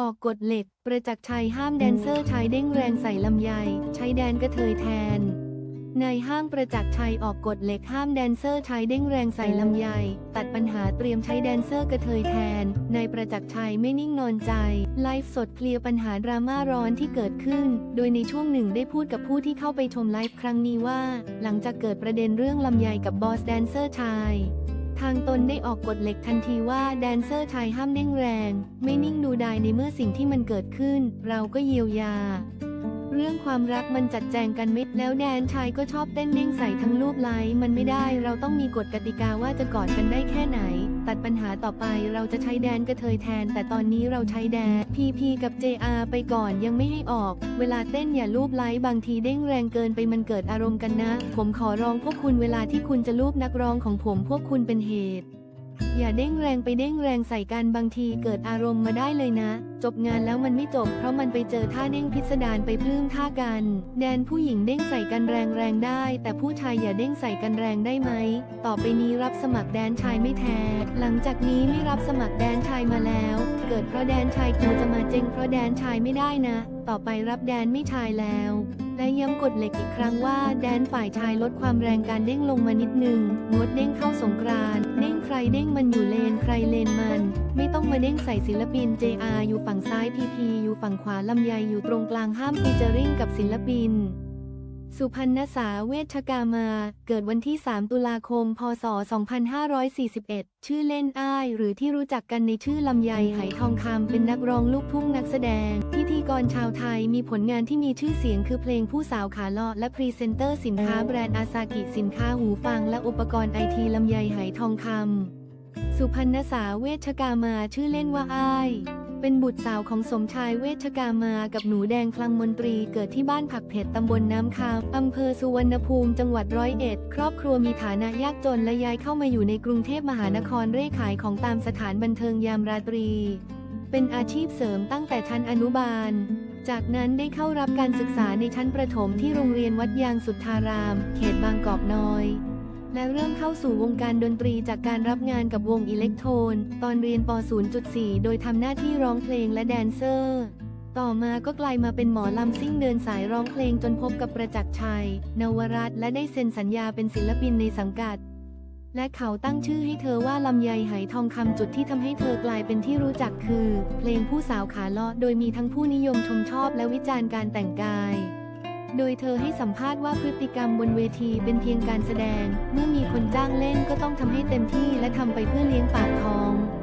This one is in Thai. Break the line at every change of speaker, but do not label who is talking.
ออกกฎเหล็ก ประจักษ์ชัยห้ามแดนเซอร์ชายเด้งแรงใส่ลำไย ใช้แดนกระเทยแทน นายห้างประจักษ์ชัยออกกฎเหล็กห้ามแดนเซอร์ชายเด้งแรงใส่ลำไย ตัดปัญหาเตรียมใช้แดนเซอร์กระเทยแทน นายประจักษ์ชัยไม่นิ่งนอนใจ ไลฟ์สดเคลียร์ปัญหาดราม่าร้อนที่เกิดขึ้น โดยในช่วงหนึ่งได้พูดกับผู้ที่เข้าไปชมไลฟ์ครั้งนี้ว่า หลังจากเกิดประเด็นเรื่องลำไยกับบอสแดนเซอร์ชาย ทางตนได้ออกกฎเหล็กทันทีว่าแดนเซอร์ชายห้ามเน่งแรง ไม่นิ่งดูดายในเมื่อสิ่งที่มันเกิดขึ้น เราก็เยียวยา ความรักมันจัดแจงกันไม่แล้วแดนชายก็ชอบเต้นเด้งใส่ทั้งรูปไลค์มันไม่ได้ เราต้องมีกฎกติกาว่าจะกอดกันได้แค่ไหน ตัดปัญหาต่อไปเราจะใช้แดนกระเทยแทน แต่ตอนนี้เราใช้แดน PP กับ JR ไปก่อนยังไม่ให้ออก เวลาเต้นอย่ารูปไลค์บางทีเด้งแรงเกินไปมันเกิดอารมณ์กันนะ ผมขอร้องพวกคุณเวลาที่คุณจะรูปนักร้องของผมพวกคุณเป็นเหตุ อย่าเด้งแรงไปเด้งแรงใส่กันบางทีเกิดอารมณ์มาได้เลยนะ จบงานแล้วมันไม่จบ เพราะมันไปเจอท่าเด้งพิสดารไปพลื้มท่ากัน แดนผู้หญิงเด้งใส่กันแรงแรงได้ แต่ผู้ชายอย่าเด้งใส่กันแรงได้ไหม ต่อไปนี้รับสมัครแดนชายไม่แท้ หลังจากนี้ไม่รับสมัครแดนชายมาแล้ว เกิดเพราะแดนชายกูจะมาเจงเพราะแดนชายไม่ได้นะ ต่อไปรับแดนไม่ชายแล้ว และย้ำกฎเหล็กอีกครั้งว่า แดนฝ่ายชายลดความแรงการเด้งลงมานิดนึงงดเด้งเข้าสงกรานเด้งใครเด้งมันอยู่เลนใครเลนมัน ไม่ต้องมาเด้งใส่ศิลปิน JR อยู่ฝั่งซ้าย PP อยู่ฝั่งขวาลำไยอยู่ตรงกลางห้ามฟีเจอริงกับศิลปิน สุพรรณษาเวชกามา เกิดวันที่ 3 ตุลาคม พศ 2541 ชื่อเล่นอ้าย หรือที่รู้จักกันในชื่อลำไยไหทองคำเป็นนักร้องลูกทุ่งนักแสดง พิธีกรชาวไทยมีผลงานที่มีชื่อเสียงคือเพลงผู้สาวขาเลาะและพรีเซนเตอร์สินค้าแบรนด์อาซากิสินค้าหูฟังและอุปกรณ์ไอทีลำไยไหทองคำสุพรรณษาเวชกามาชื่อเล่นว่าอ้าย เป็นบุตรสาวของสมชายเวชกามากับหนูแดงคลังมนตรีเกิดที่บ้านผักเผ็ดตำบลน้ำคาวอำเภอสุวรรณภูมิจังหวัดร้อยเอ็ด ครอบครัวมีฐานะยากจนและย้ายเข้ามาอยู่ในกรุงเทพมหานครเร่ขายของตามสถานบันเทิงยามราตรี เป็นอาชีพเสริมตั้งแต่ชั้นอนุบาลจากนั้นได้เข้ารับการศึกษาในชั้นประถมที่โรงเรียนวัดยางสุทธาราม เขตบางกอกน้อย และเริ่มเข้าสู่วงการดนตรีจากการรับงานกับวงอิเล็กโทน ตอนเรียนป .0.4 โดยทำหน้าที่ร้องเพลงและแดนเซอร์ ต่อมาก็กลายมาเป็นหมอลำซิ่งเดินสายร้องเพลงจนพบกับประจักษ์ชัย นวรัตน์และได้เซ็นสัญญาเป็นศิลปินในสังกัด และเขาตั้งชื่อให้เธอว่าลำไยไหทองคำจุดที่ทำให้เธอกลายเป็นที่รู้จักคือ เพลงผู้สาวขาเลาะโดยมีทั้งผู้นิยมชมชอบและวิจารณ์การแต่งกาย โดยเธอให้สัมภาษณ์ว่าพฤติกรรมบนเวทีเป็นเพียงการแสดง เมื่อมีคนจ้างเล่นก็ต้องทำให้เต็มที่และทำไปเพื่อเลี้ยงปากท้อง